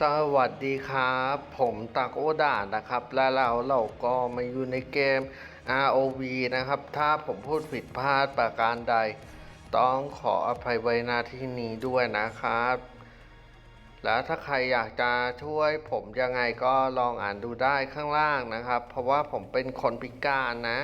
สวัสดีครับ ผมตักโอดานะครับ และเราเราก็มาอยู่ในเกม ROV นะครับ ถ้าผมพูดผิดพลาดประการใด ต้องขออภัยไว้นาที่นี้ด้วยนะครับ แล้วถ้าใครอยากจะช่วยผมยังไงก็ลองอ่านดูได้ข้างล่างนะครับ เพราะว่าผมเป็นคนพิการนะ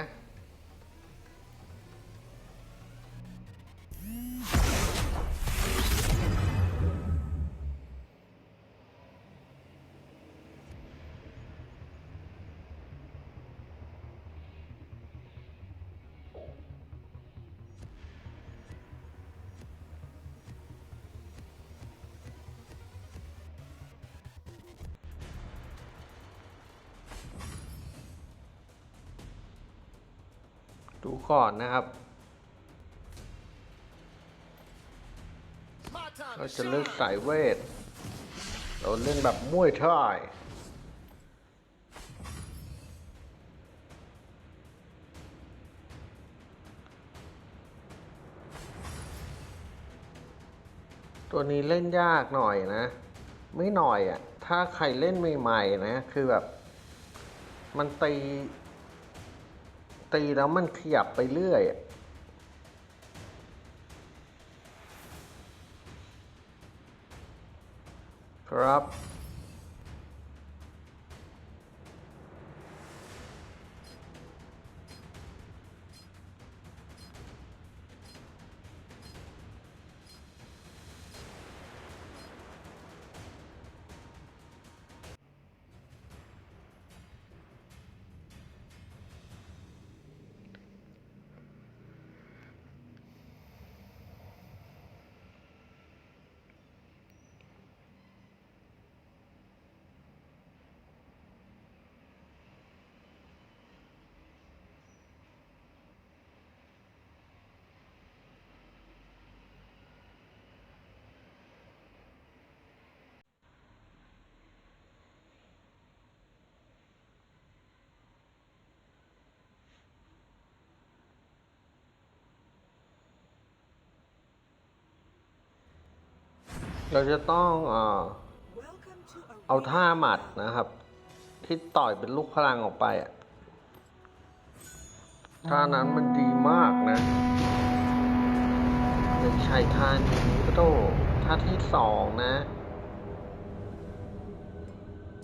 ดูก่อนนะครับ เราจะเลือกสายเวท เราเล่นแบบมวยไทยตัวนี้เล่นยากหน่อยนะ ไม่หน่อยอะ่ะ ถ้าใครเล่นใหม่ๆนะ คือแบบ มันตี ตีแล้วมันขยับไปเรื่อยครับ เราจะต้องเอ่อเอาท่าหมัดนะครับ ที่ต่อยเป็นลูกพลังออกไปอะท่านั้นมันดีมากนะไม่ใช่ท่านี้ปะโตท่าที่สองนะ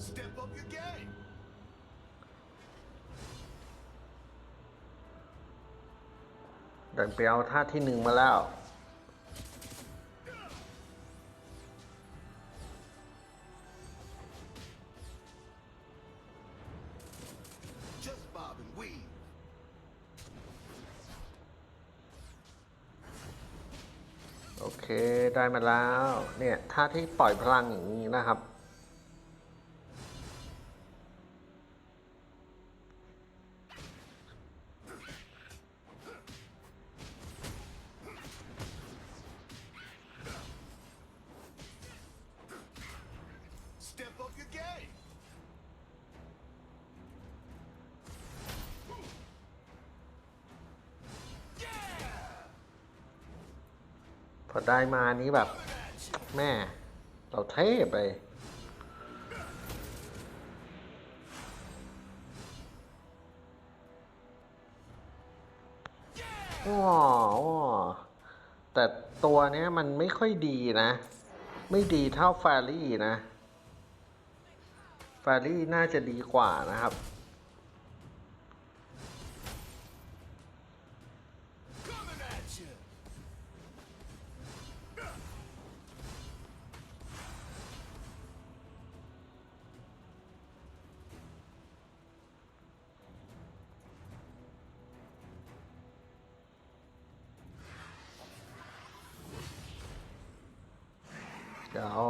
Step up your game. เดินไปเอาท่าที่หนึ่งมาแล้ว ได้มาแล้ว เนี่ยถ้าที่ปล่อยพลังอย่างนี้นะครับ พอได้มานี้แบบ แม่ เราเท่ไป ว้าวแต่ตัวเนี้ยมันไม่ค่อยดีนะ ไม่ดีเท่าแฟรี่นะแฟรี่น่าจะดีกว่านะครับ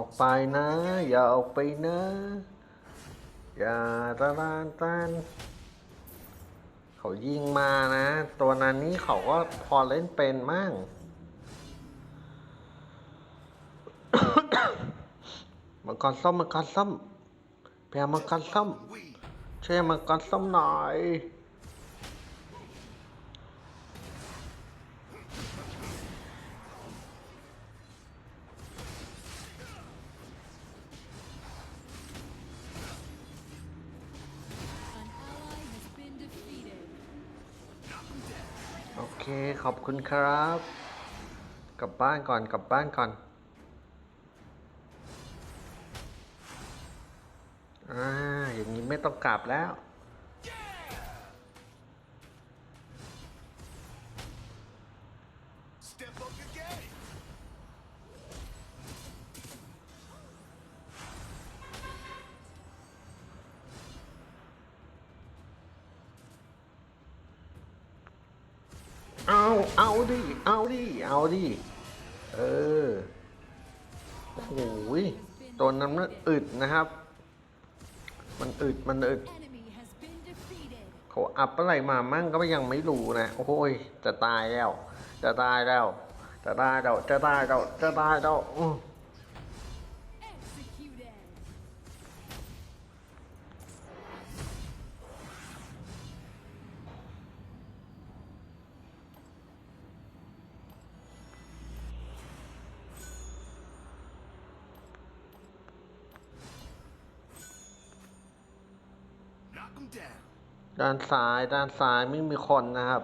ออกไปนะ อย่าออกไปนะ อย่าตะลานตันเขายิงมานะ ตัวนั้นนี่เขาก็พอเล่นเป็นมั่งมังกรส้มมังกรส้มเพียมังกรส้ม Weave. ช่วยมังกรส้มหน่อย ขอบคุณครับ กลับบ้านก่อนกลับบ้านก่อนอ่าอย่างนี้ไม่ต้องกลับแล้วเเอาดิ เอาดิ เอาดิ เออ โอ้โหยตัวนั้นมันอึดนะครับ มันอึด มันอึด เขาอัพอะไรมามั่งก็ยังไม่รู้นะ โอ้ย จะตายแล้ว จะตายแล้ว จะตายแล้ว จะตายแล้ว จะตายแล้ว ด้านซ้ายด้านซ้ายไม่มีคนนะครับ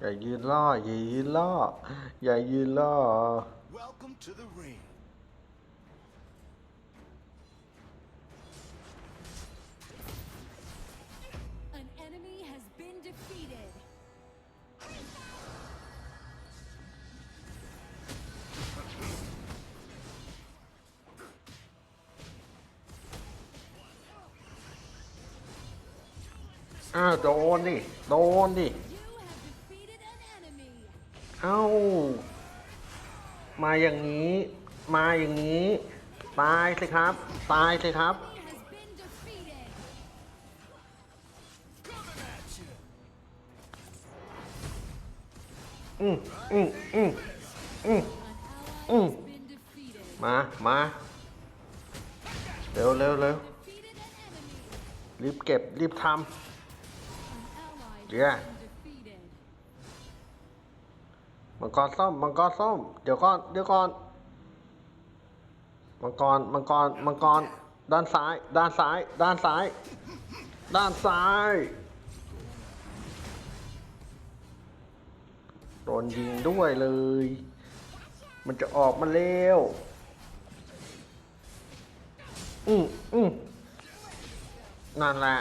อย่ายืนล่ออย่ายืนล่ออย่ายืนล่อ Welcome to the ring. อ้าวโดนดิ โดนดิ เอ้า มาอย่างนี้ มาอย่างนี้ ตายสิครับ ตายสิครับ อืมอืมอืมอืมอืมมา มา เร็วเร็วเร็วรีบเก็บ รีบทำ ally has Yeah. been defeated. ำมังกรส้มมังกรส้ม เดี๋ยวก่อนเดี๋ยวก่อนมังกรมังกรมังกร ด้านซ้าย ด้านซ้าย ด้านซ้าย ด้านซ้าย โดนยิงด้วยเลย มันจะออกมาเร็วอืมอืมนั่นแหละ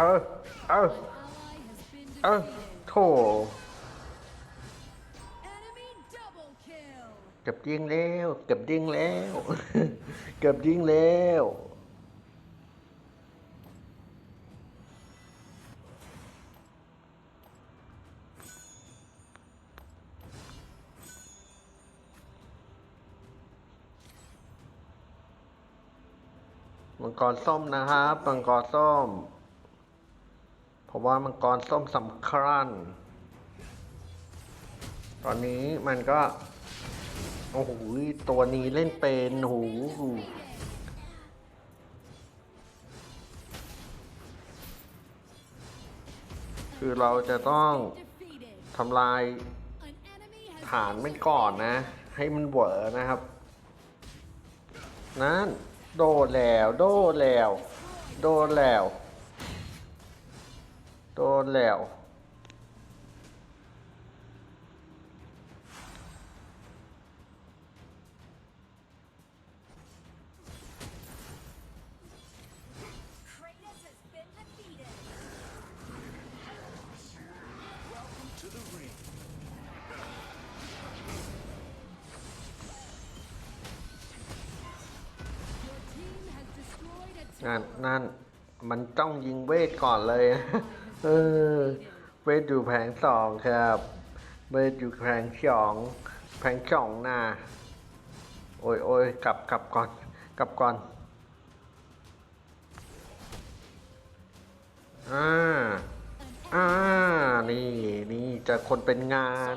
ออ เออ เออโถเก็บยิงแล้วเก็บยิงแล้วเก็บยิงแล้วมังกรส้มนะครับมังกรส้ม เพราะว่ามังกรส้มสำคัญ ตอนนี้มันก็ โอ้โห ตัวนี้เล่นเป็นโอ้โหคือเราจะต้องทำลายฐานมันก่อนนะ ให้มันเวอนะครับ นั่นโดนแล้ว โดนแล้ว โดนแล้ว ดนแล้ว Kratos has been defeated. Welcome to the ring. Your team has destroyed a นั่น tower. นั่นมันต้องยิงเวทก่อนเลย เออเวทอยู่แผงสองครับเวทอยู่แผงสองแผงสองนะโอ้ยโอ้ยกลับกลับก่อน กลับก่อนอ่าอ่านี่นี่จะคนเป็นงาน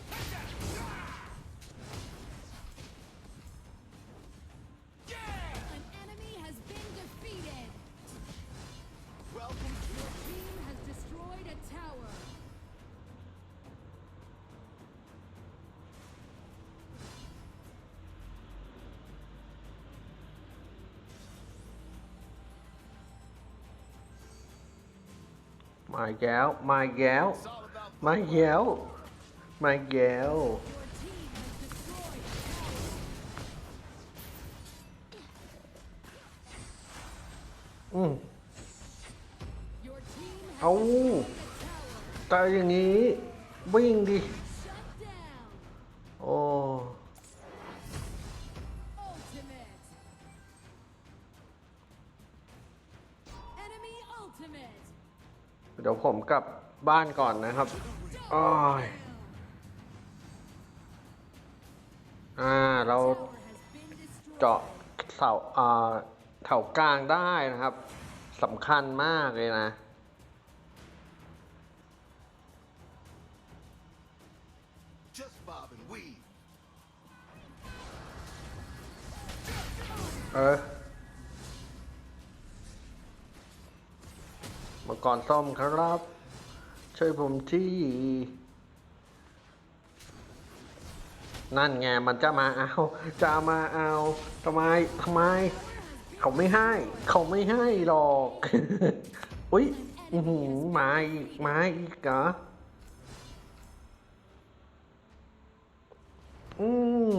อีกแล้วมาอีกแล้วมาอีกแล้วมาอีกแล้วอืมเอาตายอย่างนี้ วิ่งดิ โอ้ เดี๋ยวผมกลับบ้านก่อนนะครับอ้อยอ่า เรา Tower has been destroyed. เจาะเสาอ่าแถวกลางได้นะครับสำคัญมากเลยนะ just bob and weave. เออ มังกรส้มครับ ช่วยผมที่ นั่นไงมันจะมาเอา จะมาเอาทำไมทำไม เขาไม่ให้ เขาไม่ให้หรอก อุ๊ยอือหือมาอีกมาอีกเหรออืม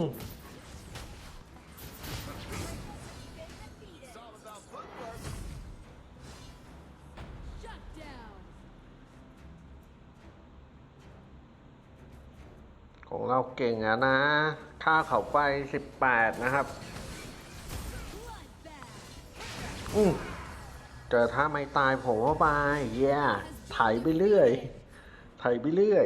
ของเราเก่งอะนะ ค่าเขาไป 18 นะครับ อืมเจอถ้าไม่ตายผมว่าไป เย่ไถไปเรื่อย ไถไปเรื่อย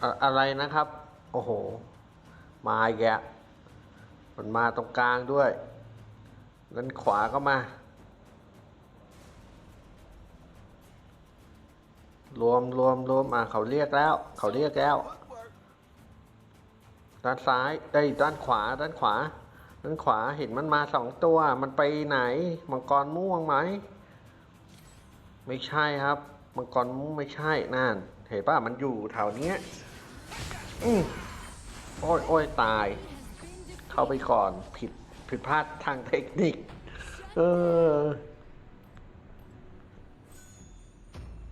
อะอะไรนะครับ โอ้โห มาอีกแล้วมันมาตรงกลางด้วยด้านขวาก็มา รวมรวมรวมอะเขาเรียกแล้ว เขาเรียกแล้ว ด้านซ้ายเอ้ด้านขวา ด้านขวา ด้านขวาเห็นมันมาสองตัว มันไปไหน มังกรม่วงไหม ไม่ใช่ครับ มังกรม่วงไม่ใช่นั่น เห็นป่ะมันอยู่แถวเนี้ย อืมโอ้ยโอ้ยตาย เข้าไปก่อนผิดผิดพลาดทางเทคนิค เออ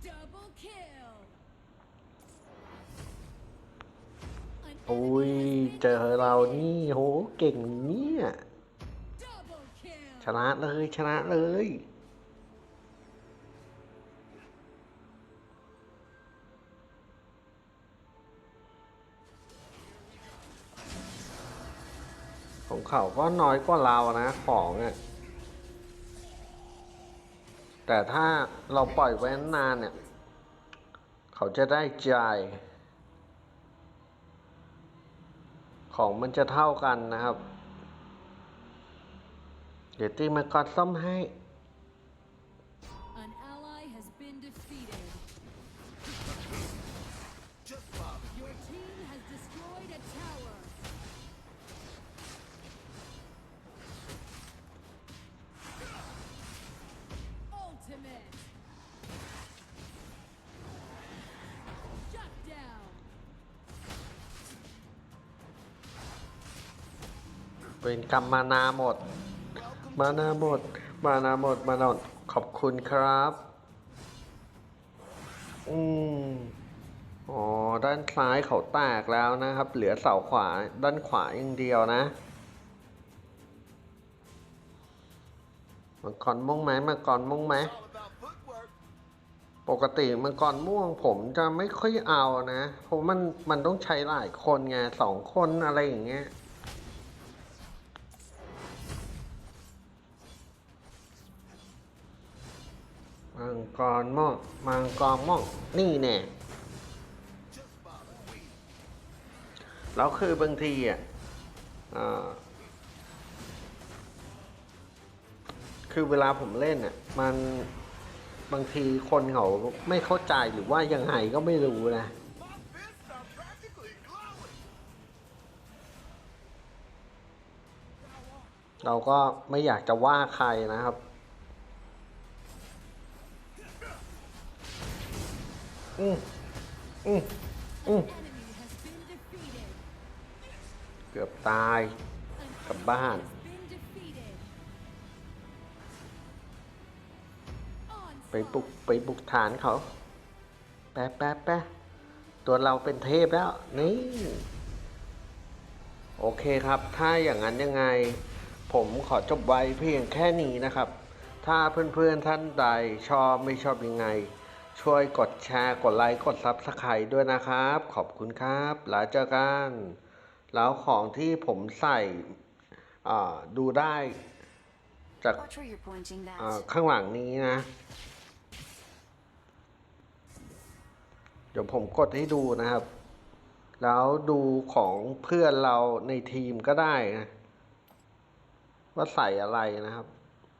Double kill. An โอ้ย เจอเรานี่โหเก่งเนี่ย Double kill. ชนะเลยชนะเลย ของเขาก็น้อยกว่าเรานะของอะ่ะแต่ถ้าเราปล่อยไว้นานเนี่ย เขาจะได้ใจ ของมันจะเท่ากันนะครับ เดี๋ยวตีมากอดส้มให้ An ally has been defeated. เป็นกรรมมานาหมด มานาหมด มานาหมดมานาหมด ขอบคุณครับ อืมอ๋อ ด้านซ้ายเขาแตกแล้วนะครับ เหลือเสาขวา ด้านขวาอย่างเดียวนะมังกรม่วงไหมมังกรม่วงไหมปกติมังกรม่วงผมจะไม่ค่อยเอานะ เพราะมันมันต้องใช้หลายคนไงสองคนอะไรอย่างเงี้ย กรม่วงมังกรม่วงนี่แน่ Just bob and weave. แล้วคือบางทีอะอ่าคือเวลาผมเล่นอะ มันบางทีคนเขาไม่เข้าใจหรือว่ายังไงก็ไม่รู้นะเราก็ไม่อยากจะว่าใครนะครับ อืมอืมอืมเกือบตายกลับบ้าน ไปบุกไปบุกฐานเขา แป๊ะแป๊ะแป๊ะตัวเราเป็นเทพแล้ว นี่ โอเคครับ ถ้าอย่างนั้นยังไง ผมขอจบไว้เพียงแค่นี้นะครับ ถ้าเพื่อนๆท่านใดชอบไม่ชอบยังไง ช่วยกดแชร์กดไลค์กดซับสไครต์ด้วยนะครับ ขอบคุณครับแล้วเจอกันแล้วของที่ผมใส่อ่าดูได้จาก Watch where you're pointing that. อ่าข้างหลังนี้นะ เดี๋ยวผมกดให้ดูนะครับ แล้วดูของเพื่อนเราในทีมก็ได้นะว่าใส่อะไรนะครับ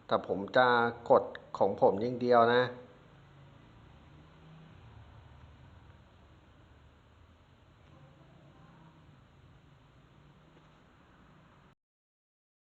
แต่ผมจะกดของผมอย่างเดียวนะ